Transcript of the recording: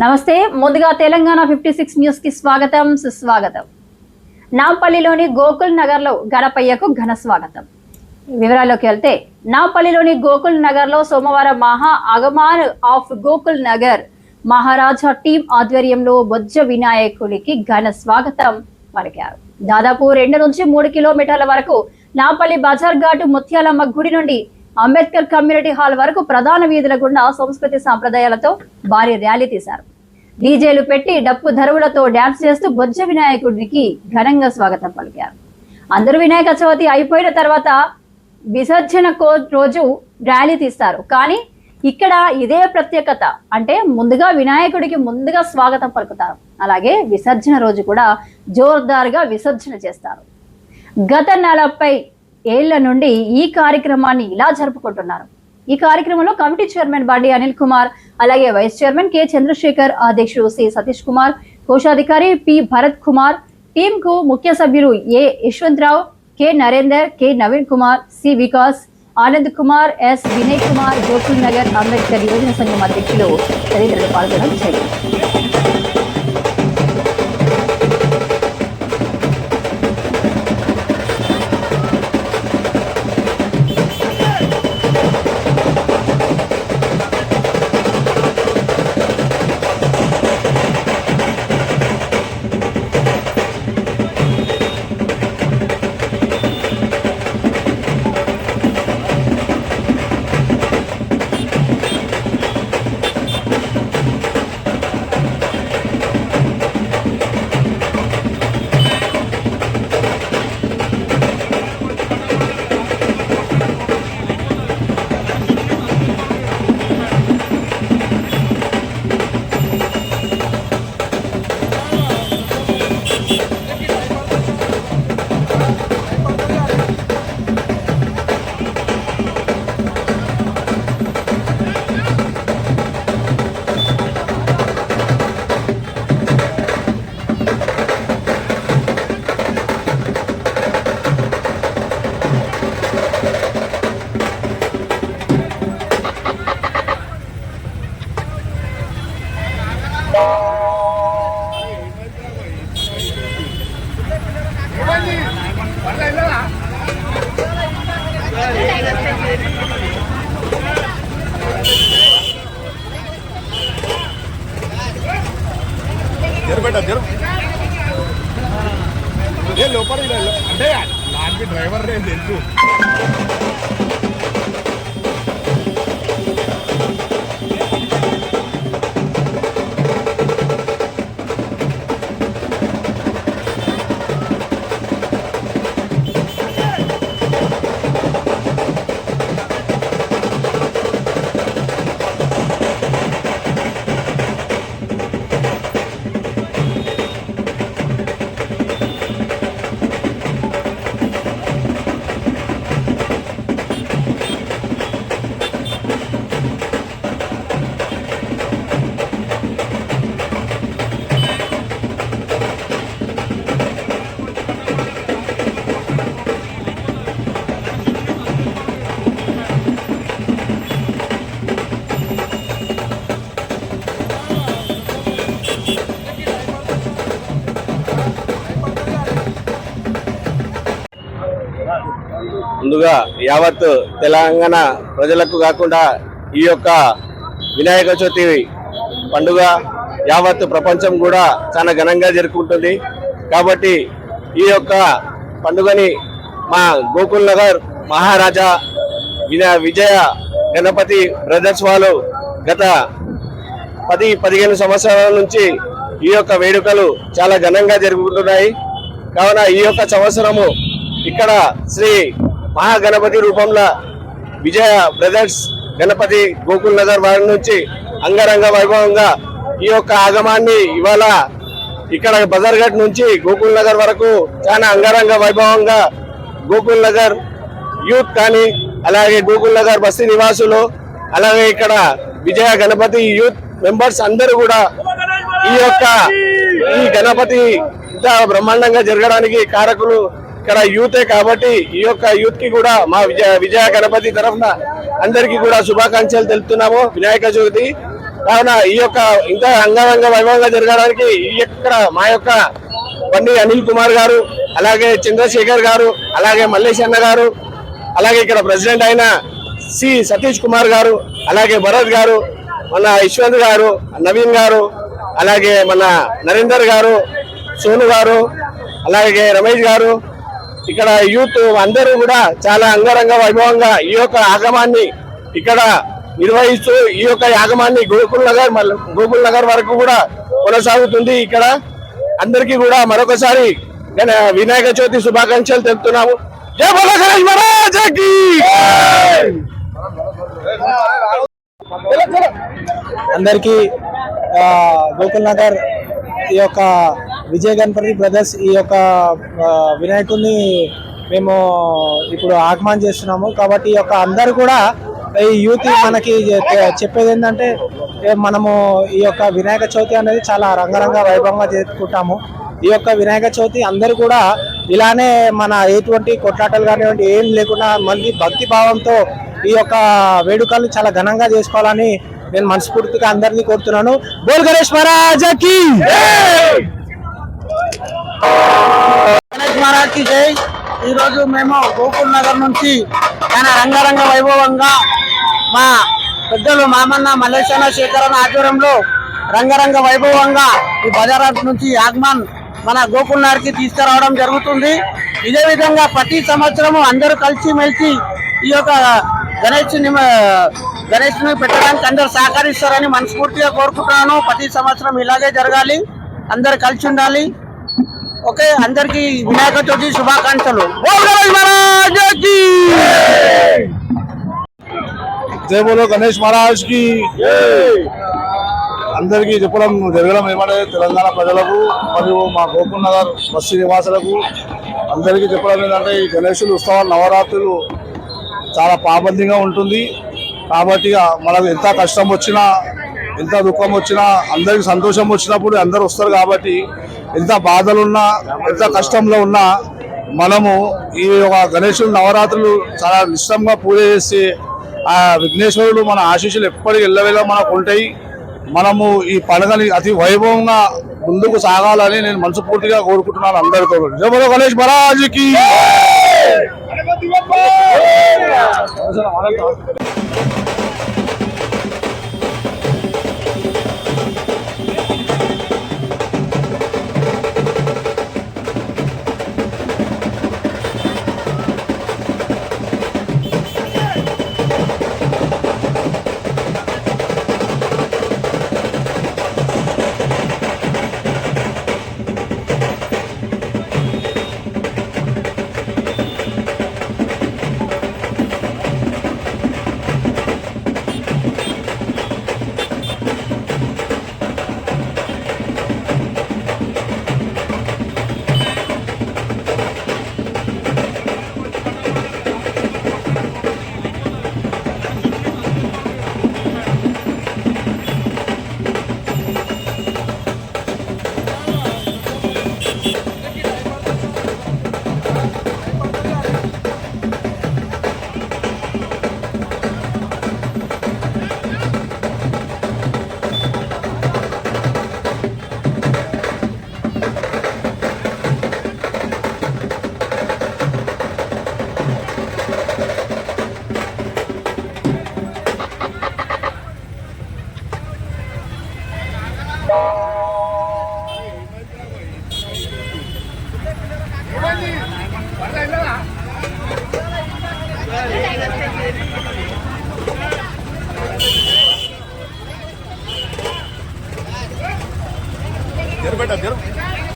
నమస్తే ముందుగా Telangana fifty six న్యూస్కి స్వాగతం సుస్వాగతం. నాంపల్లిలోని గోకుల్ నగర్లో గణపయ్యకు ఘన స్వాగతం. వివరాల్లోకి వెళ్తే నాంపల్లిలోని గోకుల్ నగర్లో సోమవారం మహా అగమాన్ ఆఫ్ గోకుల్ నగర్ మహారాజా టీం ఆధ్వర్యంలో బొజ్జ వినాయకుడికి ఘన స్వాగతం పలికారు. దాదాపు రెండు నుంచి మూడు కిలోమీటర్ల వరకు నాంపల్లి బజార్ ఘాటు ముత్యాలమ్మ గుడి నుండి అంబేద్కర్ కమ్యూనిటీ హాల్ వరకు ప్రధాన వీధుల గుండా సంస్కృతి సాంప్రదాయాలతో భారీ ర్యాలీ తీశారు. డీజేలు పెట్టి డప్పు ధరువులతో డ్యాన్స్ చేస్తూ బొజ్జ వినాయకుడికి ఘనంగా స్వాగతం పలికారు. అందరూ వినాయక చవితి అయిపోయిన తర్వాత విసర్జన కో రోజు ర్యాలీ తీస్తారు. కానీ ఇక్కడ ఇదే ప్రత్యేకత. అంటే ముందుగా వినాయకుడికి ముందుగా స్వాగతం పలుకుతారు. అలాగే విసర్జన రోజు కూడా జోర్దార్గా విసర్జన చేస్తారు. గత నలభై ఏళ్ళ నుండి ఈ కార్యక్రమాన్ని ఇలా జరుపుకుంటున్నారు. ఈ కార్యక్రమంలో కమిటీ చైర్మన్ బండి అనిల్ కుమార్ అలాగే వైస్ చైర్మన్ కె చంద్రశేఖర్ అధ్యక్షుడు సి సతీష్ కుమార్ కోశాధికారి పి భరత్ కుమార్ టీమ్కు ముఖ్య సభ్యులు A Yashwantrao K Narender K Naveen Kumar C Vikas Anand Kumar S Vinay Kumar Gokul Nagar Ambedkar యువజన సంఘం అధ్యక్షులు తదితరులు పాల్గొనడం జరిగింది. జరు బేటా జరు ఏ లోపల అంటే లాంటి డ్రైవర్ నేను తెలుసు ముందుగా యావత్ తెలంగాణ ప్రజలకు కాకుండా ఈ యొక్క వినాయక చవితి పండుగ యావత్ ప్రపంచం కూడా చాలా ఘనంగా జరుపుకుంటుంది. కాబట్టి ఈ యొక్క పండుగని మా గోకుల్ నగర్ మహారాజా వినా విజయ గణపతి బ్రదర్స్ వాళ్ళు గత పది పదిహేను సంవత్సరాల నుంచి ఈ యొక్క వేడుకలు చాలా ఘనంగా జరుగుతున్నాయి కావున ఈ యొక్క సంవత్సరము ఇక్కడ శ్రీ మహాగణపతి రూపంలో విజయ బ్రదర్స్ గణపతి గోకుల్ నగర్ వారి నుంచి అంగరంగ వైభవంగా ఈ యొక్క ఆగమాన్ని ఇవాళ ఇక్కడ బజార్ఘట్ నుంచి గోకుల్ నగర్ వరకు చాలా అంగరంగ వైభవంగా గోకుల్ నగర్ యూత్ కానీ అలాగే గోకుల్ నగర్ బస్తీ నివాసులు అలాగే ఇక్కడ విజయ గణపతి యూత్ మెంబర్స్ అందరూ కూడా ఈ యొక్క ఈ గణపతి ఇంత బ్రహ్మాండంగా జరగడానికి కారకులు ఇక్కడ యూతే కాబట్టి ఈ యొక్క యూత్కి కూడా మా విజయ విజయ గణపతి తరఫున అందరికీ కూడా శుభాకాంక్షలు తెలుపుతున్నాము. వినాయక చవితి కావున ఈ యొక్క ఇంకా అంగరంగ వైభవంగా జరగడానికి ఈ యొక్క మా యొక్క బండి అనిల్ కుమార్ గారు అలాగే చంద్రశేఖర్ గారు అలాగే మల్లేష్ అన్న గారు అలాగే ఇక్కడ ప్రెసిడెంట్ అయిన సి సతీష్ కుమార్ గారు అలాగే భరత్ గారు మన యశ్వంత్ గారు నవీన్ గారు అలాగే మన నరేందర్ గారు సోను గారు అలాగే రమేష్ గారు ఇక్కడ యూత్ అందరూ కూడా చాలా అంగరంగ వైభవంగా ఈ యొక్క ఆగమాన్ని ఇక్కడ నిర్వహిస్తూ ఈ యొక్క యాగమాన్ని గోకుల్ నగర్ గోకుల్ నగర్ వరకు కూడా కొనసాగుతుంది ఇక్కడ. అందరికీ కూడా మరొకసారి వినాయక చవితి శుభాకాంక్షలు తెలుపుతున్నాము. జయ బోలో గణేష్ మహారాజకి అందరికీ గోకుల్ నగర్ ఈ యొక్క విజయ గణపతి బ్రదర్స్ ఈ యొక్క వినాయకుడిని మేము ఇప్పుడు ఆగమనం చేస్తున్నాము. కాబట్టి ఈ యొక్క అందరూ కూడా ఈ యూత్ మనకి చెప్పేది ఏంటంటే మనము ఈ యొక్క వినాయక చవితి అనేది చాలా రంగరంగ వైభవంగా జరుపుకుంటాము. ఈ యొక్క వినాయక చవితి అందరూ కూడా ఇలానే మన ఎటువంటి కొట్లాటలు కానివ్వండి ఏం లేకుండా మళ్ళీ భక్తి భావంతో ఈ యొక్క వేడుకలు చాలా ఘనంగా చేసుకోవాలని నేను మనస్ఫూర్తిగా అందరినీ కోరుతున్నాను. బోల్ గణేష్ మహారాజకి గణేష్ మహారాజ్కి జై. ఈరోజు మేము గోకుల్ నగర్ నుంచి చాలా రంగరంగ వైభవంగా మా పెద్దలు మామన్న మల్లేశన్న శేఖరన్న ఆధ్వర్యంలో రంగరంగ వైభవంగా ఈ బజార్ నుంచి ఆగ్మాన్ మన గోకుల్ నగర్కి తీసుకురావడం జరుగుతుంది. ఇదే విధంగా ప్రతి సంవత్సరము అందరూ కలిసి మెలిసి ఈ యొక్క గణేష్ గణేష్ని పెట్టడానికి అందరూ సహకరిస్తారని మనస్ఫూర్తిగా కోరుకుంటున్నాను. ప్రతి సంవత్సరం ఇలాగే జరగాలి. అందరు కలిసి ఉండాలి. ఓకే అందరికి వినాయక చవితి శుభాకాంక్షలు. ఓం గణేష్ జై! బోలో గణేష్ మహారాజ్కి అందరికీ చెప్పడం జరగడం ఏమంటే తెలంగాణ ప్రజలకు మరియు మా గోకుల్ నగర్ బస్సు నివాసులకు అందరికీ చెప్పడం ఏంటంటే ఈ గణేషులు ఉత్సవాలు నవరాత్రులు చాలా పాబందంగా ఉంటుంది. కాబట్టి మనకు ఎంత కష్టం వచ్చినా ఎంత దుఃఖం వచ్చినా అందరికి సంతోషం వచ్చినప్పుడు అందరు వస్తారు కాబట్టి ఎంత బాధలున్నా ఎంత కష్టంలో ఉన్నా మనము ఈ యొక్క గణేశుడు నవరాత్రులు చాలా నిశ్చంగా పూజ చేసి ఆ విఘ్నేశ్వరుడు మన ఆశీస్సులు ఎప్పటికీ ఎల్లవేళ మనకు ఉంటాయి. మనము ఈ పండుగని అతి వైభవంగా ముందుకు సాగాలని నేను మనస్ఫూర్తిగా కోరుకుంటున్నాను అందరితో. నిజమో గణేష్ మహారాజుకి